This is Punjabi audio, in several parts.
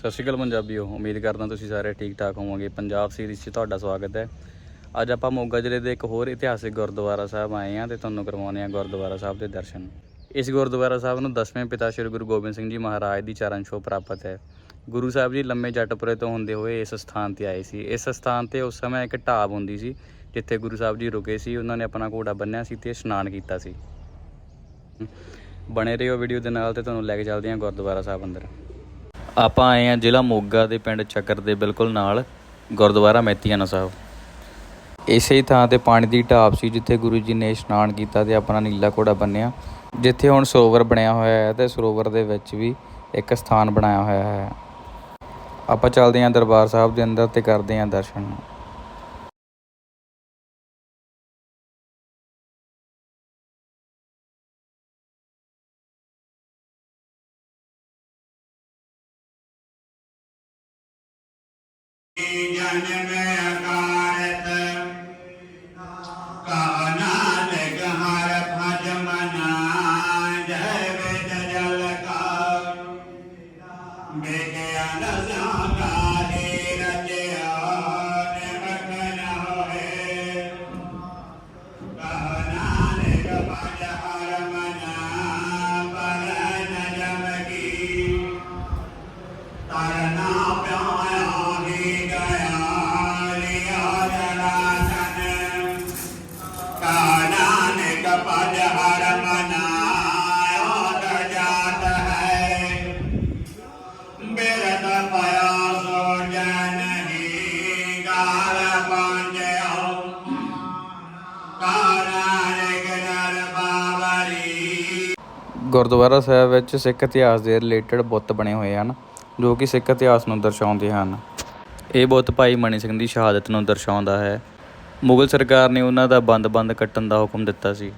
ਸਤਿ ਸ਼੍ਰੀ ਅਕਾਲ ਪੰਜਾਬੀਓ, ਉਮੀਦ ਕਰਦਾ ਤੁਸੀਂ ਸਾਰੇ ਠੀਕ ਠਾਕ ਹੋਵੋਗੇ। ਪੰਜਾਬ ਸੀਰੀਜ਼ 'ਚ ਤੁਹਾਡਾ ਸਵਾਗਤ ਹੈ। ਅੱਜ ਆਪਾਂ ਮੋਗਾ ਜ਼ਿਲ੍ਹੇ ਦੇ ਇੱਕ ਹੋਰ ਇਤਿਹਾਸਿਕ ਗੁਰਦੁਆਰਾ ਸਾਹਿਬ ਆਏ ਹਾਂ ਤੇ ਤੁਹਾਨੂੰ ਕਰਵਾਉਂਦੇ ਹਾਂ ਗੁਰਦੁਆਰਾ ਸਾਹਿਬ ਦੇ ਦਰਸ਼ਨ। ਇਸ ਗੁਰਦੁਆਰਾ ਸਾਹਿਬ ਨੂੰ ਦਸਵੇਂ ਪਿਤਾ ਸ੍ਰੀ ਗੁਰੂ ਗੋਬਿੰਦ ਸਿੰਘ ਜੀ ਮਹਾਰਾਜ ਦੀ ਚਰਨ ਛੋਹ ਪ੍ਰਾਪਤ ਹੈ। ਗੁਰੂ ਸਾਹਿਬ ਜੀ ਲੰਮੇ ਜੱਟਪੁਰੇ ਤੋਂ ਹੁੰਦੇ ਹੋਏ ਇਸ ਸਥਾਨ ਤੇ ਆਏ ਸੀ। ਇਸ ਸਥਾਨ ਤੇ ਉਸ ਸਮੇਂ ਇੱਕ ਢਾਬ ਹੁੰਦੀ ਸੀ, ਜਿੱਥੇ ਗੁਰੂ ਸਾਹਿਬ ਜੀ ਰੁਕੇ ਸੀ। ਉਹਨਾਂ ਨੇ ਆਪਣਾ ਘੋੜਾ ਬੰਨਿਆ ਸੀ ਤੇ ਇਸ਼ਨਾਨ ਕੀਤਾ ਸੀ। ਬਣੇ ਰਹੋ ਵੀਡੀਓ ਦੇ ਨਾਲ ਤੇ ਤੁਹਾਨੂੰ ਲੈ ਕੇ ਚੱਲਦੇ ਹਾਂ ਗੁਰਦੁਆਰਾ ਸਾਹਿਬ ਅੰਦਰ। ਆਪਾਂ ਆਏ ਹਾਂ ਜ਼ਿਲ੍ਹਾ ਮੋਗਾ ਦੇ ਪਿੰਡ ਚੱਕਰ ਦੇ ਬਿਲਕੁਲ ਨਾਲ, ਗੁਰਦੁਆਰਾ ਮੈਤੀਆਨਾ ਸਾਹਿਬ। ਇਸੇ ਥਾਂ ਤੇ ਪਾਣੀ ਦੀ ਢਾਬ ਸੀ ਜਿੱਥੇ ਗੁਰੂ ਜੀ ਨੇ ਇਸ਼ਨਾਨ ਕੀਤਾ ਤੇ ਆਪਣਾ ਨੀਲਾ ਘੋੜਾ ਬੰਨਿਆ। ਜਿੱਥੇ ਹੁਣ ਸਰੋਵਰ ਬਣਿਆ ਹੋਇਆ ਹੈ ਤੇ ਸਰੋਵਰ ਦੇ ਵਿੱਚ ਵੀ ਇੱਕ ਸਥਾਨ ਬਣਾਇਆ ਹੋਇਆ ਹੈ। ਆਪਾਂ ਚੱਲਦੇ ਹਾਂ ਦਰਬਾਰ ਸਾਹਿਬ ਦੇ ਅੰਦਰ ਤੇ ਕਰਦੇ ਹਾਂ ਦਰਸ਼ਨ। ਜਨਮ ਅਕਾਰਤ ਕਾਨਾਨ ਗਹਰ ਭਜ ਮਨਾ ਜੈ ਵੇਦ ਜਲ ਕਾ ਬੇਗਿਆਨ ਸਾਕਾਰੇ ਰਚਿਆ ਕਾਨਾਨਕ ਪਦ ਹਰ ਮਨਾਇਆ ਦਰ ਹੈ ਬਿਰਦ ਪਿਆ ਸੋ ਜਨ ਹੀ ਗਾਲ ਪਾਂਜਿਓ ਕਾਨਾਨਕ ਨਰ ਬਾਵਰੀ ਗੁਰਦੁਆਰਾ ਸਾਹਿਬ ਵਿੱਚ ਸਿੱਖ ਇਤਿਹਾਸ ਦੇ ਰਿਲੇਟਡ ਬੁੱਤ ਬਣੇ ਹੋਏ ਹਨ, ਜੋ ਕਿ ਸਿੱਖ ਇਤਿਹਾਸ ਨੂੰ ਦਰਸਾਉਂਦੇ ਹਨ। ਇਹ ਬੁੱਤ ਭਾਈ ਮਣੀ ਸਿੰਘ ਦੀ ਸ਼ਹਾਦਤ ਨੂੰ ਦਰਸਾਉਂਦਾ ਹੈ। ਮੁਗਲ ਸਰਕਾਰ ਨੇ ਉਹਨਾਂ ਦਾ ਬੰਦ-ਬੰਦ ਕੱਟਣ ਦਾ ਹੁਕਮ ਦਿੱਤਾ ਸੀ।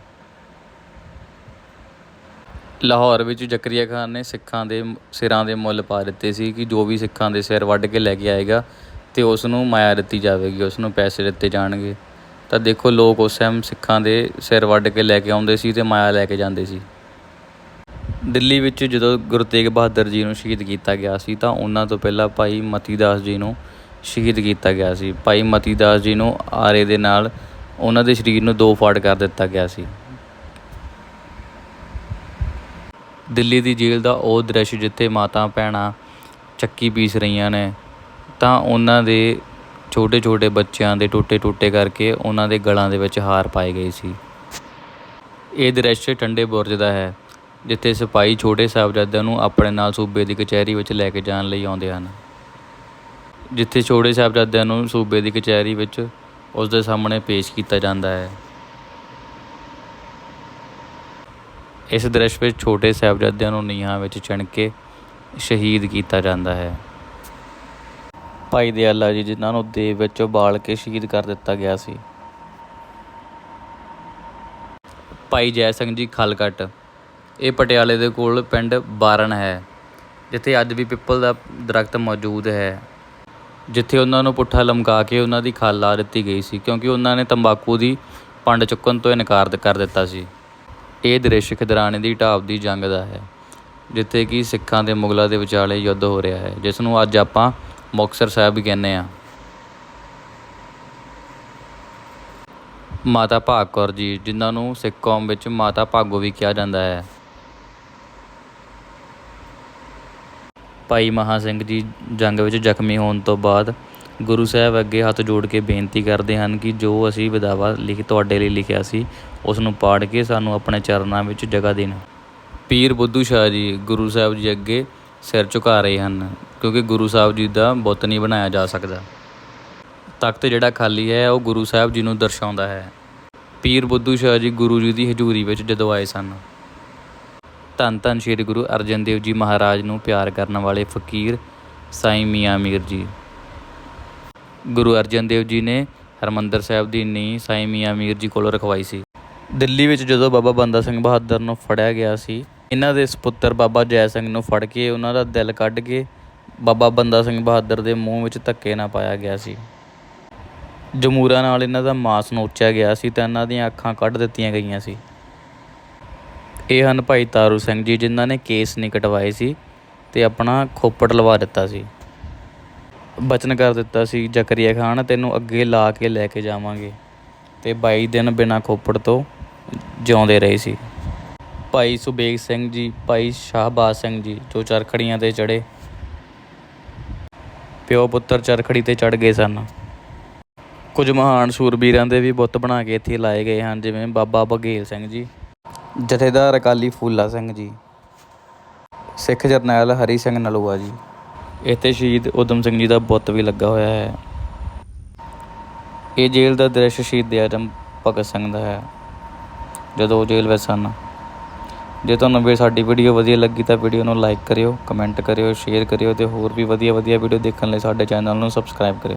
ਲਾਹੌਰ ਵਿੱਚ ਜ਼ਕਰੀਆ ਖਾਨ ਨੇ ਸਿੱਖਾਂ ਦੇ ਸਿਰਾਂ ਦੇ ਮੁੱਲ ਪਾ ਦਿੱਤੇ ਸੀ ਕਿ ਜੋ ਵੀ ਸਿੱਖਾਂ ਦੇ ਸਿਰ ਵੱਢ ਕੇ ਲੈ ਕੇ ਆਏਗਾ ਤੇ ਉਸ ਨੂੰ ਮਾਇਆ ਦਿੱਤੀ ਜਾਵੇਗੀ ਉਸ ਨੂੰ ਪੈਸੇ ਦਿੱਤੇ ਜਾਣਗੇ। ਤਾਂ ਦੇਖੋ ਲੋਕ ਉਸ ਟਾਈਮ ਸਿੱਖਾਂ ਦੇ ਸਿਰ ਵੱਢ ਕੇ ਲੈ ਕੇ ਆਉਂਦੇ ਸੀ ਤੇ ਮਾਇਆ ਲੈ ਕੇ ਜਾਂਦੇ ਸੀ। ਦਿੱਲੀ ਵਿੱਚ ਜਦੋਂ ਗੁਰੂ ਤੇਗ ਬਹਾਦਰ ਜੀ ਨੂੰ ਸ਼ਹੀਦ ਕੀਤਾ ਗਿਆ ਸੀ ਤਾਂ ਉਹਨਾਂ ਤੋਂ ਪਹਿਲਾਂ ਭਾਈ ਮਤੀ ਦਾਸ ਜੀ ਨੂੰ ਸ਼ਹੀਦ ਕੀਤਾ ਗਿਆ ਸੀ। ਭਾਈ ਮਤੀ ਦਾਸ ਜੀ ਨੂੰ ਆਰੇ ਦੇ ਨਾਲ ਉਹਨਾਂ ਦੇ ਸਰੀਰ ਨੂੰ ਦੋ ਫਾੜ ਕਰ ਦਿੱਤਾ ਗਿਆ ਸੀ। ਦਿੱਲੀ ਦੀ ਜੇਲ੍ਹ ਦਾ ਉਹ ਦ੍ਰਿਸ਼ ਜਿੱਥੇ ਮਾਤਾ ਭੈਣਾਂ ਚੱਕੀ ਪੀਸ ਰਹੀਆਂ ਨੇ, ਤਾਂ ਉਹਨਾਂ ਦੇ ਛੋਟੇ ਛੋਟੇ ਬੱਚਿਆਂ ਦੇ ਟੋਟੇ ਟੋਟੇ ਕਰਕੇ ਉਹਨਾਂ ਦੇ ਗਲਾਂ ਦੇ ਵਿੱਚ ਹਾਰ ਪਾਏ ਗਏ ਸੀ। ਇਹ ਦ੍ਰਿਸ਼ ਠੰਡੇ ਬੁਰਜ ਦਾ ਹੈ, ਜਿੱਥੇ ਸਿਪਾਹੀ ਛੋਟੇ ਸਾਹਿਬਜ਼ਾਦਿਆਂ ਨੂੰ ਆਪਣੇ ਨਾਲ ਸੂਬੇ ਦੀ ਕਚਹਿਰੀ ਵਿੱਚ ਲੈ ਕੇ ਜਾਣ ਲਈ ਆਉਂਦੇ ਹਨ। ਜਿੱਥੇ ਛੋਟੇ ਸਾਹਿਬਜ਼ਾਦਿਆਂ ਨੂੰ ਸੂਬੇ ਦੀ ਕਚਹਿਰੀ ਵਿੱਚ ਉਸ ਦੇ ਸਾਹਮਣੇ ਪੇਸ਼ ਕੀਤਾ ਜਾਂਦਾ ਹੈ। ਇਸ ਦ੍ਰਿਸ਼ ਵਿੱਚ ਛੋਟੇ ਸਾਹਿਬਜ਼ਾਦਿਆਂ ਨੂੰ ਨੀਹਾਂ ਵਿੱਚ ਚਿਣ ਕੇ ਸ਼ਹੀਦ ਕੀਤਾ ਜਾਂਦਾ ਹੈ। ਭਾਈ ਦਿਆਲਾ ਜੀ, ਜਿਨ੍ਹਾਂ ਨੂੰ ਦੇਵ ਵਿੱਚ ਉਬਾਲ ਕੇ ਸ਼ਹੀਦ ਕਰ ਦਿੱਤਾ ਗਿਆ ਸੀ। ਭਾਈ ਜੈ ਸਿੰਘ ਜੀ ਖਲਕਟ, ਇਹ ਪਟਿਆਲੇ ਦੇ ਕੋਲ ਪਿੰਡ ਬਾਰਨ ਹੈ, ਜਿੱਥੇ ਅੱਜ ਵੀ ਪਿੱਪਲ ਦਾ ਦਰਖਤ ਮੌਜੂਦ ਹੈ। ਜਿੱਥੇ ਉਹਨਾਂ ਨੂੰ ਪੁੱਠਾ ਲਮਕਾ ਕੇ ਉਹਨਾਂ ਦੀ ਖਾਲ ਲਾ ਦਿੱਤੀ ਗਈ ਸੀ, ਕਿਉਂਕਿ ਉਹਨਾਂ ਨੇ ਤੰਬਾਕੂ ਦੀ ਪੰਡ ਚੁੱਕਣ ਤੋਂ ਇਨਕਾਰ ਕਰ ਦਿੱਤਾ ਸੀ। ਇਹ ਦ੍ਰਿਸ਼ ਖਿਦਰਾਣੇ ਦੀ ਢਾਬ ਦੀ ਜੰਗ ਦਾ ਹੈ, ਜਿੱਥੇ ਕਿ ਸਿੱਖਾਂ ਤੇ ਮੁਗਲਾਂ ਦੇ ਵਿਚਾਲੇ ਯੁੱਧ ਹੋ ਰਿਹਾ ਹੈ, ਜਿਸ ਨੂੰ ਅੱਜ ਆਪਾਂ ਮੁਕਤਸਰ ਸਾਹਿਬ ਵੀ ਕਹਿੰਦੇ ਆ ਮਾਤਾ ਭਾਗ ਕੌਰ ਜੀ, ਜਿਨ੍ਹਾਂ ਨੂੰ ਸਿੱਖ ਕੌਮ ਵਿੱਚ ਮਾਤਾ ਭਾਗੋ ਵੀ ਕਿਹਾ ਜਾਂਦਾ ਹੈ। ਭਾਈ ਮਹਾਂ ਸਿੰਘ ਜੀ ਜੰਗ ਵਿੱਚ ਜ਼ਖਮੀ ਹੋਣ ਤੋਂ ਬਾਅਦ ਗੁਰੂ ਸਾਹਿਬ ਅੱਗੇ ਹੱਥ ਜੋੜ ਕੇ ਬੇਨਤੀ ਕਰਦੇ ਹਨ ਕਿ ਜੋ ਅਸੀਂ ਵਿਦਾਵਾ ਲਿਖ ਤੁਹਾਡੇ ਲਈ ਲਿਖਿਆ ਸੀ ਉਸ ਨੂੰ ਪਾੜ ਕੇ ਸਾਨੂੰ ਆਪਣੇ ਚਰਨਾਂ ਵਿੱਚ ਜਗ੍ਹਾ ਦੇਣ। ਪੀਰ ਬੁੱਧੂ ਸ਼ਾਹ ਜੀ ਗੁਰੂ ਸਾਹਿਬ ਜੀ ਅੱਗੇ ਸਿਰ ਝੁਕਾ ਰਹੇ ਹਨ, ਕਿਉਂਕਿ ਗੁਰੂ ਸਾਹਿਬ ਜੀ ਦਾ ਬੁੱਤ ਨਹੀਂ ਬਣਾਇਆ ਜਾ ਸਕਦਾ। ਤਖਤ ਜਿਹੜਾ ਖਾਲੀ ਹੈ, ਉਹ ਗੁਰੂ ਸਾਹਿਬ ਜੀ ਨੂੰ ਦਰਸਾਉਂਦਾ ਹੈ। ਪੀਰ ਬੁੱਧੂ ਸ਼ਾਹ ਜੀ ਗੁਰੂ ਜੀ ਦੀ ਹਜ਼ੂਰੀ ਵਿੱਚ ਜਦੋਂ ਆਏ ਸਨ ਧੰਨ ਧੰਨ ਸ਼੍ਰੀ ਗੁਰੂ ਅਰਜਨ ਦੇਵ ਜੀ ਮਹਾਰਾਜ ਨੂੰ ਪਿਆਰ ਕਰਨ ਵਾਲੇ ਫਕੀਰ ਸਾਈਂ ਮੀਆਂ ਮੀਰ ਜੀ। ਗੁਰੂ ਅਰਜਨ ਦੇਵ ਜੀ ਨੇ ਹਰਮੰਦਰ ਸਾਹਿਬ ਦੀ ਨੀਂਹ ਸਾਈਂ ਮੀਆਂ ਮੀਰ ਜੀ ਕੋਲੋਂ ਰਖਵਾਈ ਸੀ। ਦਿੱਲੀ ਵਿੱਚ ਜਦੋਂ ਬਾਬਾ ਬੰਦਾ ਸਿੰਘ ਬਹਾਦਰ ਨੂੰ ਫੜਿਆ ਗਿਆ ਸੀ, ਇਹਨਾਂ ਦੇ ਸਪੁੱਤਰ ਬਾਬਾ ਜੈ ਸਿੰਘ ਨੂੰ ਫੜ ਕੇ ਉਹਨਾਂ ਦਾ ਦਿਲ ਕੱਢ ਕੇ ਬਾਬਾ ਬੰਦਾ ਸਿੰਘ ਬਹਾਦਰ ਦੇ ਮੂੰਹ ਵਿੱਚ ਧੱਕੇ ਨਾ ਪਾਇਆ ਗਿਆ ਸੀ। ਜਮੂਰਾ ਨਾਲ ਇਹਨਾਂ ਦਾ ਮਾਸ ਨੋਚਿਆ ਗਿਆ ਸੀ ਤਾਂ ਇਹਨਾਂ ਦੀਆਂ ਅੱਖਾਂ ਕੱਢ ਦਿੱਤੀਆਂ ਗਈਆਂ ਸੀ। ਇਹ ਹਨ ਭਾਈ ਤਾਰੂ ਸਿੰਘ ਜੀ, ਜਿਨ੍ਹਾਂ ਨੇ ਕੇਸ ਨਹੀਂ ਕਟਵਾਏ ਸੀ ਤੇ ਆਪਣਾ ਖੋਪੜ ਲਵਾ ਦਿੱਤਾ ਸੀ। ਬਚਨ ਕਰ ਦਿੱਤਾ ਸੀ ਜ਼ਕਰੀਆ ਖਾਨ ਤੈਨੂੰ ਅੱਗੇ ਲਾ ਕੇ ਲੈ ਕੇ ਜਾਵਾਂਗੇ। ਤੇ 22 ਦਿਨ ਬਿਨਾਂ ਖੋਪੜ ਤੋਂ ਜਿਉਂਦੇ ਰਹੇ ਸੀ। ਭਾਈ ਸੁਬੇਗ ਸਿੰਘ ਜੀ, ਭਾਈ ਸ਼ਾਹਬਾਜ਼ ਸਿੰਘ ਜੀ, ਜੋ ਚਰਖੜੀਆਂ ਤੇ ਚੜੇ ਪਿਓ ਪੁੱਤਰ ਚਰਖੜੀ ਤੇ ਚੜ ਗਏ ਸਨ। ਕੁਝ ਮਹਾਨ ਸੂਰਬੀਰਾਂ ਦੇ ਵੀ ਬੁੱਤ ਬਣਾ ਕੇ ਇੱਥੇ ਲਾਏ ਗਏ ਹਨ, ਜਿਵੇਂ ਬਾਬਾ ਬਘੇਲ ਸਿੰਘ ਜੀ। ਜਥੇਦਾਰ ਅਕਾਲੀ ਫੂਲਾ ਸਿੰਘ ਜੀ, ਸਿੱਖ ਜਰਨੈਲ ਹਰੀ ਸਿੰਘ ਨਲੂਆ ਜੀ। ਇੱਥੇ ਸ਼ਹੀਦ ਉਦਮ ਸਿੰਘ ਜੀ ਦਾ ਬੁੱਤ ਵੀ ਲੱਗਾ ਹੋਇਆ ਹੈ। ਇਹ ਜੇਲ੍ਹ ਦਾ ਦ੍ਰਿਸ਼ ਸ਼ਹੀਦ ਆਜਮ ਭਗਤ ਸਿੰਘ ਦਾ ਹੈ। ਜਦੋਂ ਉਹ ਜੇਲ੍ਹ ਵਿੱਚ ਸਨ, ਜੇ ਤੁਹਾਨੂੰ ਵੀ ਸਾਡੀ ਵੀਡੀਓ ਵਧੀਆ ਲੱਗੀ ਤਾਂ ਵੀਡੀਓ ਨੂੰ ਲਾਈਕ ਕਰਿਓ, ਕਮੈਂਟ ਕਰਿਓ, ਸ਼ੇਅਰ ਕਰਿਓ ਤੇ ਹੋਰ ਵੀ ਵਧੀਆ ਵਧੀਆ ਵੀਡੀਓ ਦੇਖਣ ਲਈ ਸਾਡੇ ਚੈਨਲ ਨੂੰ ਸਬਸਕ੍ਰਾਈਬ ਕਰਿਓ।